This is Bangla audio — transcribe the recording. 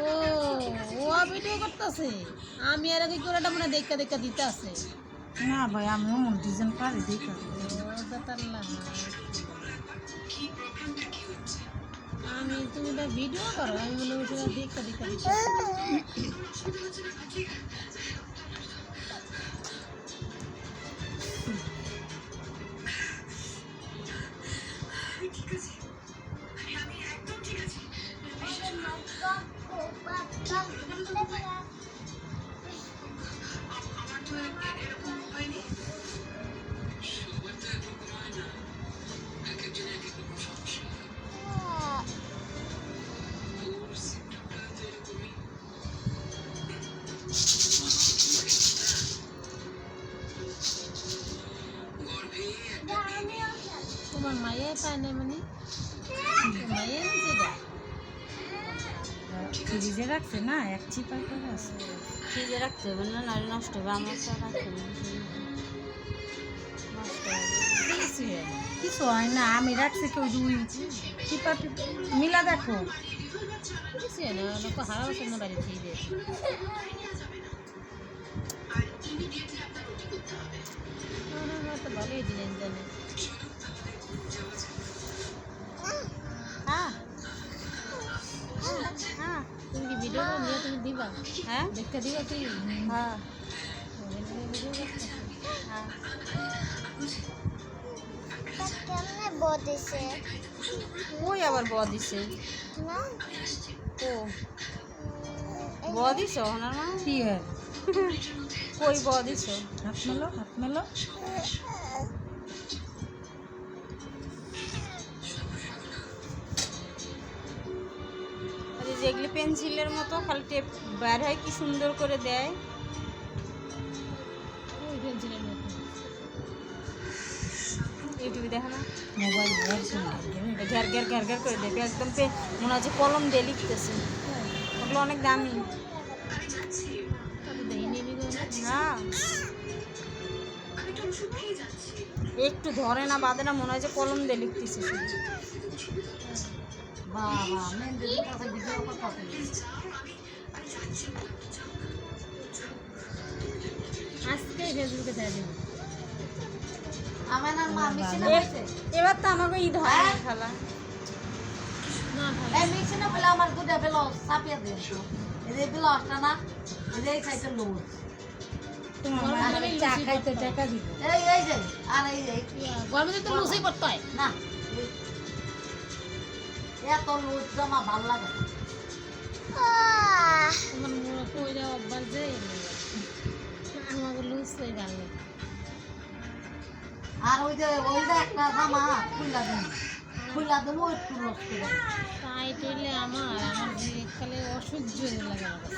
ও ও ভিডিও করতেছে? আমি আর কি করে মনে দেখা দেখা দিতে আছে। না ভাই আমি অমন ডিজাইন পারি দেখা। আমি তুমি ভিডিও করো আমি মনে হচ্ছে দেখা দেখা দিতে তোমার মায়ের পায় না মানে মায়ের যেটা ফ্রিজে রাখছে না এক চিপাই করে আছে ফ্রিজে রাখতে হবে না নাহলে নষ্ট হবে আমার তো রাখতে ফ্রিজে। কিছু হয় না। আমি রাখছি কেউ দুই চিপা মিলা দেখো কিছু হয় না লোক হারাও না বাড়ি দিয়ে ভালোই দিলেন জানে ভিডিও তুমি দিবা। হ্যাঁ? দেখতে দিবা তুই হ্যাঁ। ভিডিও কেমনে আবার ব দিছে? ও। ব দিছ কি হয় কই ব দিছ? হাত মেলো হাত মেলো। যেগুলি পেন্সিলের মতো খালি টেপ বের হয় কি সুন্দর করে দেয়। ওই পেন্সিলের মতো। ইউটিউবে দেখো না? মোবাইল ধরছে না ঘের ঘের। ঘের ঘের করে দেবে একদম পে মনে হচ্ছে কলম দিয়ে লিখতেছে। ওগুলো অনেক দামি। একটু ধরে না বাদে না মনে হয় যে কলম দিয়ে লিখতেছে শুধু আজকে ফেসবুকে দেয় দেবো এবার তো আমাকে ঈদ হয় খালা না এই মিশে পেলে আমার দুটা বেলো চাপিয়ে দে এই যে ব্লাউজটা না এই এই সাইডে লুজ চা খাইতে টাকা দিব এই এই যে আর এই গরমে তো লুচি করতে হয়। না। এত লুজ জামা ভালো লাগে না। তোমার মুড়ো কইরা অভ্যাস যে আমাকে লুচি ভালো লাগে আর ওই যে ওই যে একটা জামা খুললা দিন খুললা দেবো একটু নষ্ট করে। তাই টইলে আমার আমার অসহ্য লাগে আমার